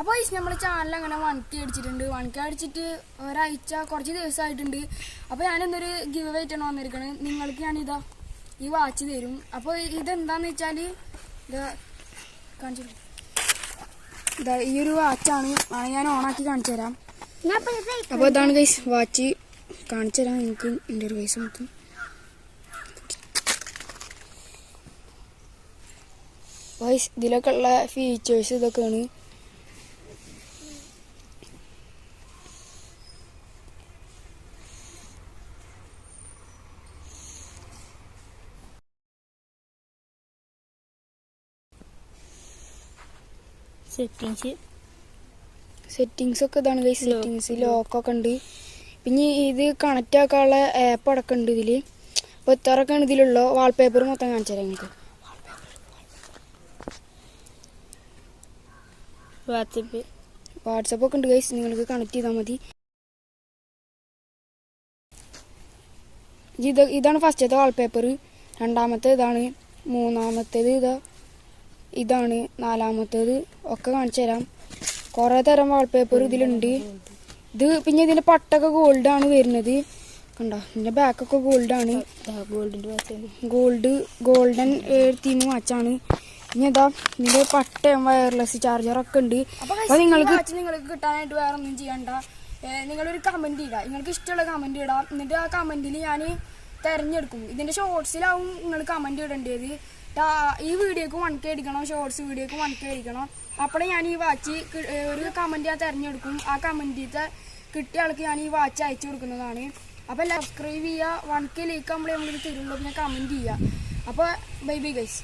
അപ്പോൾ ഈ നമ്മുടെ ചാനൽ അങ്ങനെ വൺ കെ അടിച്ചിട്ടുണ്ട്. വൺ കെ അടിച്ചിട്ട് ഒരാഴ്ച കുറച്ച് ദിവസമായിട്ടുണ്ട് അപ്പോൾ എന്തൊരു ഗിവ് ആയിട്ടാണ് വന്നിരിക്കുന്നത് നിങ്ങൾക്ക് ഞാനിതാ ഈ വാച്ച് തരും. അപ്പോൾ ഇതെന്താന്ന് വെച്ചാൽ ഇത് കാണിച്ചു ഈ ഒരു വാച്ചാണ് ഞാൻ ഓണാക്കി കാണിച്ചു തരാം. അപ്പോൾ ഇതാണ് ഗൈസ് വാച്ച് കാണിച്ചു തരാം. നിങ്ങൾക്ക് എന്റെ ഒരു വയസ്സ് മൊത്തം. വൈസ് ഇതിലൊക്കെ ഉള്ള ഫീച്ചേഴ്സ് ഇതൊക്കെയാണ്. സെറ്റിങ്സ് സെറ്റിങ്സ് ഒക്കെ ഇതാണ് ഗൈസ് സെറ്റിങ്സ് ലോക്കൊക്കെ ഉണ്ട്. പിന്നെ ഇത് കണക്റ്റ് ആക്കാനുള്ള ആപ്പ് അടക്കം ഉണ്ട് ഇതിൽ അപ്പോൾ ഇത്രയൊക്കെയാണ് ഇതിലുള്ള വാൾപേപ്പർ മൊത്തം കാണിച്ചു തരാം നിങ്ങൾക്ക്. വാട്സപ്പ്. വാട്സപ്പ് ഒക്കെ ഉണ്ട് ഗൈസ് നിങ്ങൾക്ക് കണക്ട് ചെയ്താൽ മതി. ഇത് ഇതാണ് ഫസ്റ്റത്തെ വാൾപേപ്പർ രണ്ടാമത്തെ ഇതാണ് മൂന്നാമത്തേത് ഇതാ ഇതാണ് നാലാമത്തേത്. ഒക്കെ കാണിച്ചു തരാം. കുറേ തരം വാൾപേപ്പർ ഇതിലുണ്ട്. ഇത് പിന്നെ ഇതിന്റെ പട്ടൊക്കെ ഗോൾഡ് ആണ് വരുന്നത്. കണ്ടോ? ഇതിന്റെ ബാക്കൊക്കെ ഗോൾഡാണ് ആണ്. ഗോൾഡ് ഗോൾഡൻ തീം വാച്ചാണ് ഇനി എന്താ ഇതിന്റെ പട്ടയും വയർലെസ് ചാർജറൊക്കെ ഉണ്ട്. അപ്പൊ നിങ്ങൾക്ക് നിങ്ങൾക്ക് കിട്ടാനായിട്ട് വേറെ ഒന്നും ചെയ്യണ്ട നിങ്ങളൊരു കമന്റ് ഇടാം. നിങ്ങൾക്ക് ഇഷ്ടമുള്ള കമന്റ് ഇടാം. എന്നിട്ട് ആ കമന്റിൽ ഞാൻ തെരഞ്ഞെടുക്കും. ഇതിന്റെ ഷോർട്സിലാവും നിങ്ങൾ കമന്റ് ഇടേണ്ടത് ഈ വീഡിയോക്ക് വൺ കെ അടിക്കണം ഷോർട്സ് വീഡിയോക്ക് വൺ കെ അടിക്കണം. അപ്പോഴേ ഞാൻ ഈ വാച്ച് ഒരു കമന്റ് ഞാൻ തെരഞ്ഞെടുക്കും. ആ കമന്റിത്തെ കിട്ടിയ ആൾക്ക് ഞാൻ ഈ വാച്ച് അയച്ചു കൊടുക്കുന്നതാണ്. അപ്പോൾ സബ്സ്ക്രൈബ് ചെയ്യുക. വൺ കെ ലേക്ക് നമ്മൾ നമ്മളിത് തരുള്ളൂ. പിന്നെ കമന്റ് ചെയ്യുക അപ്പോൾ ബൈ ബൈ ഗൈസ്